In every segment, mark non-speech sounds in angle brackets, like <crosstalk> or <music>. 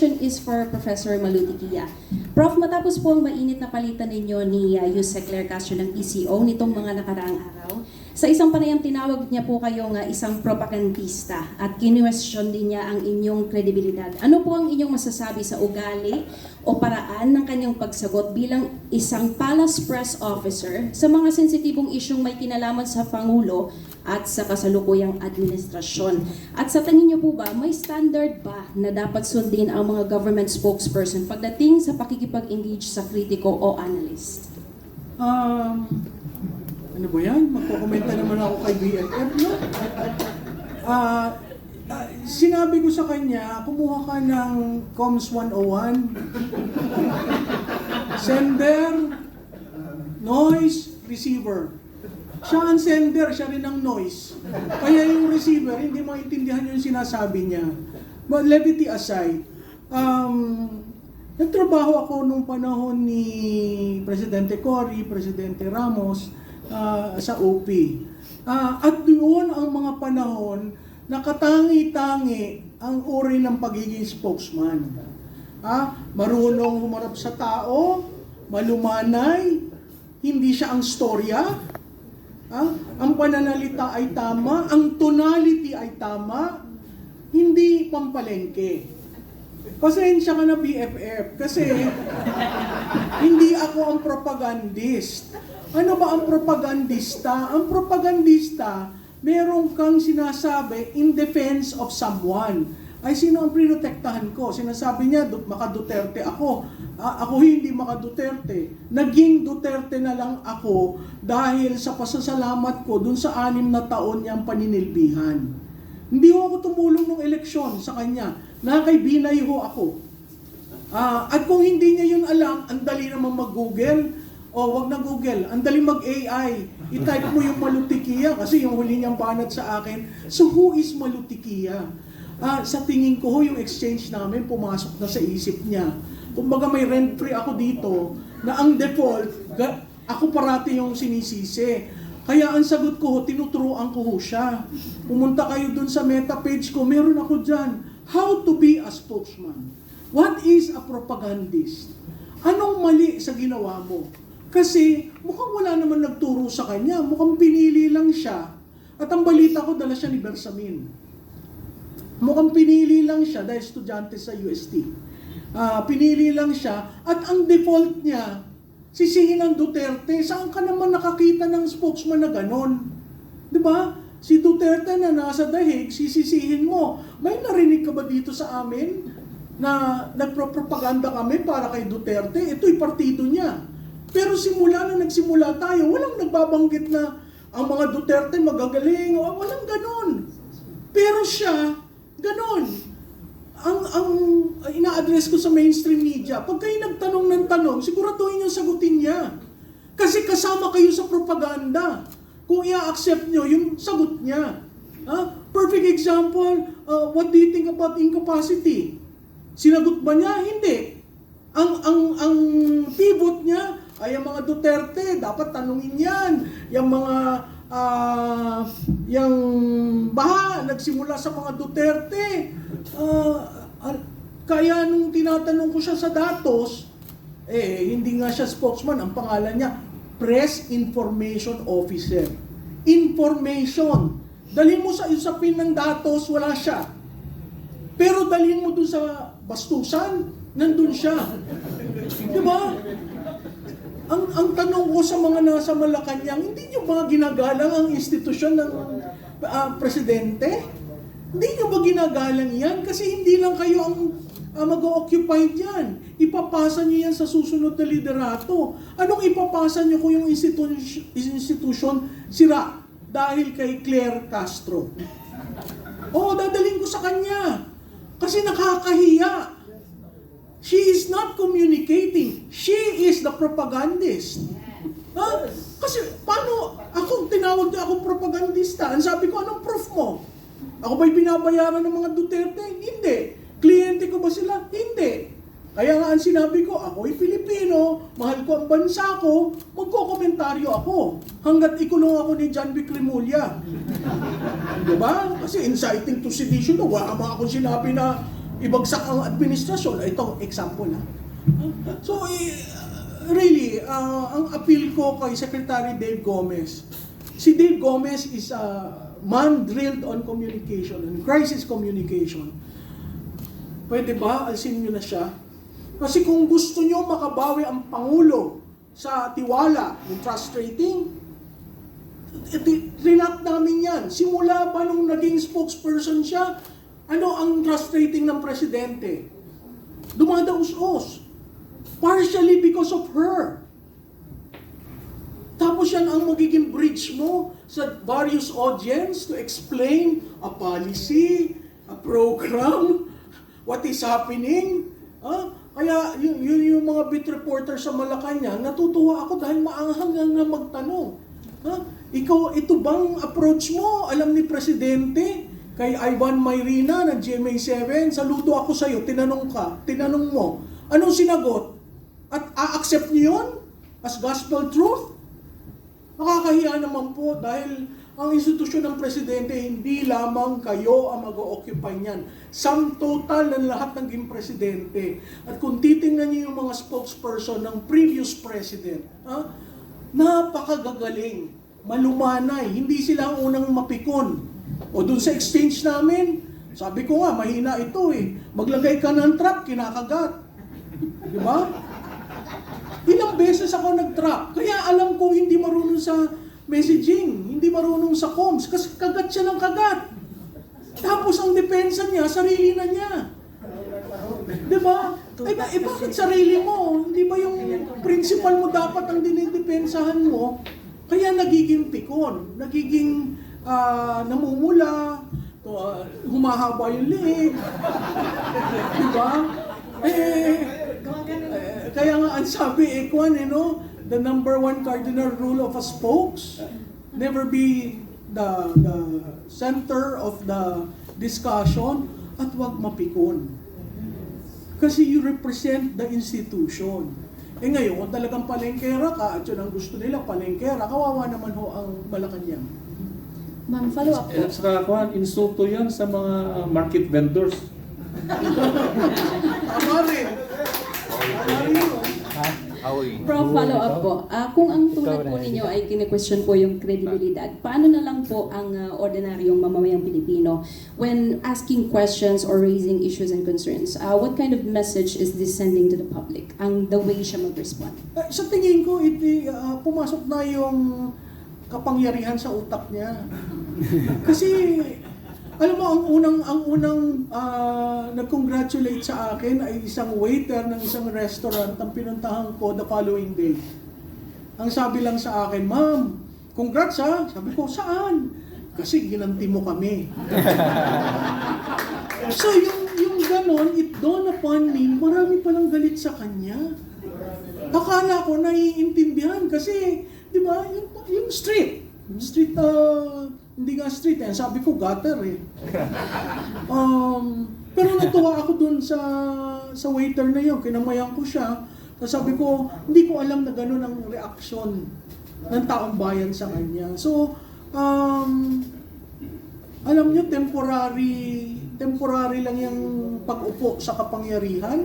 question is for Professor Malutikia. Prof, matapos po ang mainit na palitan ninyo ni uh, Yusek Claire Castro ng PCO nitong mga nakaraang araw, sa isang panayam tinawag niya po kayong uh, isang propagandista at kinwestiyon din niya ang inyong kredibilidad. Ano po ang inyong masasabi sa ugali o paraan ng kanyang pagsagot bilang isang palace press officer sa mga sensitibong isyong may kinalaman sa Pangulo at sa kasalukuyang administrasyon. At sa tingin niyo po ba, may standard ba na dapat sundin ang mga government spokesperson pagdating sa pakikipag-engage sa kritiko o analyst? Um, ano ba yan? Magkokomenta naman ako kay BFF, no? Ah, ah, sinabi ko sa kanya, kumuha ka ng COMS 101, sender, noise, receiver. Siya ang sender, siya rin ang noise. Kaya yung receiver, hindi maintindihan yung sinasabi niya. But levity aside, um, nagtrabaho ako nung panahon ni Presidente Cory, Presidente Ramos, ah, sa OP. Ah, at doon ang mga panahon na katangi-tangi ang uri ng pagiging spokesman. Ah, marunong humarap sa tao, malumanay, hindi siya ang storya, Ah, ang pananalita ay tama, ang tonality ay tama, hindi pampalengke. Pasensya ka na BFF kasi <laughs> hindi ako ang propagandist. Ano ba ang propagandista? Ang propagandista, meron kang sinasabi in defense of someone. Ay sino ang prinotektahan ko? Sinasabi niya, "Du- maka Duterte ako. Ah, ako hindi maka Duterte. Naging Duterte na lang ako dahil sa pasasalamat ko dun sa anim na taon niyang paninilbihan. Hindi ho ako tumulong ng eleksyon sa kanya. Nakakaibinay ho ako. Ah, at kung hindi niya yun alam, ang dali naman mag-Google. O wag na Google, ang dali mag-AI. I-type mo yung Malutikia kasi yung huli niyang banat sa akin. So who is Malutikia? Ah, sa tingin ko ho, yung exchange namin pumasok na sa isip niya. Kumbaga may rent free ako dito na ang default, ako parati yung sinisisi. Kaya ang sagot ko ho, tinuturuan ko ho siya. Pumunta kayo dun sa meta page ko, meron ako dyan. How to be a spokesman. What is a propagandist? Anong mali sa ginawa mo? Kasi mukhang wala naman nagturo sa kanya. Mukhang pinili lang siya. At ang balita ko, dala siya ni Bersamin. Mukhang pinili lang siya dahil estudyante sa UST. Ah, pinili lang siya at ang default niya, sisihin ng Duterte. Saan ka naman nakakita ng spokesman na ganon? ba? Si Duterte na nasa dahig, sisisihin mo. May narinig ka ba dito sa amin na nagpropaganda kami para kay Duterte? Ito'y partido niya. Pero simula na nagsimula tayo, walang nagbabanggit na ang mga Duterte magagaling. O, Walang ganon. Pero siya, ganon. Ang, ang ina-address ko sa mainstream media, pag kayo nagtanong ng tanong, siguraduhin yung sagutin niya. Kasi kasama kayo sa propaganda. Kung i-accept nyo, yung sagot niya. Ha? Perfect example, uh, what do you think about incapacity? Sinagot ba niya? Hindi. Ang ang ang pivot niya ay ang mga Duterte, dapat tanungin yan. Yung mga ah yung baha nagsimula sa mga Duterte. Ah, kaya nung tinatanong ko siya sa datos, eh hindi nga siya spokesman, ang pangalan niya Press Information Officer. Information. Dalhin mo sa usapin ng datos, wala siya. Pero dalhin mo dun sa bastusan, nandun siya. Di ba? Ang, ang tanong ko sa mga nasa Malacanang, hindi nyo ba ginagalang ang institusyon ng ah, presidente? Hindi nyo ba ginagalang yan? Kasi hindi lang kayo ang uh, mag-occupy dyan. Ipapasa nyo yan sa susunod na liderato. Anong ipapasa nyo kung yung institusyon, institusyon sira dahil kay Claire Castro? Oo, dadalhin ko sa kanya. Kasi nakakahiya. She is not communicating. She is the propagandist. Ha? Kasi paano, ako, tinawag niya akong propagandista. Ang sabi ko, anong proof mo? Ako ba'y binabayaran ng mga Duterte? Hindi. Kliyente ko ba sila? Hindi. Kaya nga ang sinabi ko, ako'y Pilipino, mahal ko ang bansa ko, magkokomentaryo ako. Hanggat ikulong ako ni John B. Cremulya. Di ba? Kasi inciting to sedition, wala mga akong sinabi na ibagsak ang administrasyon. Ito, example ha. So, eh, really, uh, ang appeal ko kay Secretary Dave Gomez, si Dave Gomez is a man drilled on communication and crisis communication. Pwede ba alsin nyo na siya? Kasi kung gusto nyo makabawi ang Pangulo sa tiwala ng trust rating, Rinat namin yan. Simula ba nung naging spokesperson siya, ano ang trust rating ng presidente? Dumadaus-os. Partially because of her. Tapos yan ang magiging bridge mo sa various audience to explain a policy, a program, <laughs> what is happening. Ah, kaya yun, yun yung mga beat reporter sa Malacanang, natutuwa ako dahil maanghang na magtanong. Ha? Ikaw, ito bang approach mo? Alam ni Presidente, kay Ivan Mayrina ng GMA7, saludo ako sa'yo, tinanong ka, tinanong mo, anong sinagot? At a-accept niyo yun as gospel truth? Nakakahiya naman po dahil ang institusyon ng presidente, hindi lamang kayo ang mag-occupy niyan. Sum total ng lahat ng naging presidente. At kung titingnan niyo yung mga spokesperson ng previous president, ha, napakagagaling, malumanay, hindi sila ang unang mapikon. O dun sa exchange namin, sabi ko nga, mahina ito eh. Maglagay ka ng trap, kinakagat. Di ba? Ilang beses ako nag-trap. Kaya alam ko hindi marunong sa messaging, hindi marunong sa comms, kasi kagat siya ng kagat. Tapos ang depensa niya, sarili na niya. Di ba? Eh, ba, eh bakit sarili mo? Hindi ba yung principal mo dapat ang dinidepensahan mo? Kaya nagiging pikon, nagiging ah, namumula, to, ah, humahaba yung liig. Di ba? Eh, eh, kaya nga ang sabi, eh, kwan, eh, no? The number one cardinal rule of a spokes, never be the, the center of the discussion at wag mapikon. Kasi you represent the institution. Eh ngayon, kung talagang palengkera ka at yun ang gusto nila, palengkera, kawawa naman ho ang Malacanang. Ma'am, follow up po. At saka kuhan, insulto yan sa mga market vendors. Tama rin. Prof, follow up po. Ah, kung ang tulad po ninyo ay kine-question po yung kredibilidad, paano na lang po ang ah, ordinaryong mamamayang Pilipino when asking questions or raising issues and concerns? Ah, what kind of message is this sending to the public? Ang the way siya mag-respond? Eh, sa tingin ko, iti, ah, pumasok na yung kapangyarihan sa utak niya. Kasi, alam mo, ang unang, ang unang ah, nag-congratulate sa akin ay isang waiter ng isang restaurant ang pinuntahan ko the following day. Ang sabi lang sa akin, Ma'am, congrats ha. Sabi ko, saan? Kasi ginanti mo kami. so yung, yung ganon, it dawned upon me, marami palang galit sa kanya. Akala ko naiintindihan kasi, di ba, yung, yung street, street, uh, hindi nga street eh, sabi ko gutter eh. <laughs> Um, pero natuwa ako dun sa sa waiter na yun, kinamayan ko siya. Tapos sabi ko, hindi ko alam na gano'n ang reaksyon ng taong bayan sa kanya. So, um, alam nyo, temporary, temporary lang yung pag-upo sa kapangyarihan.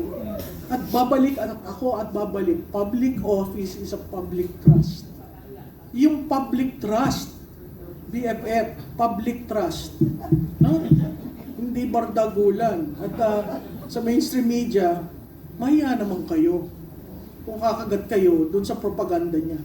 At babalik at ako at babalik. Public office is a public trust. Yung public trust, BFF, public trust. No? Hindi bardagulan. At ah, sa mainstream media, mahiya naman kayo kung kakagat kayo dun sa propaganda niya.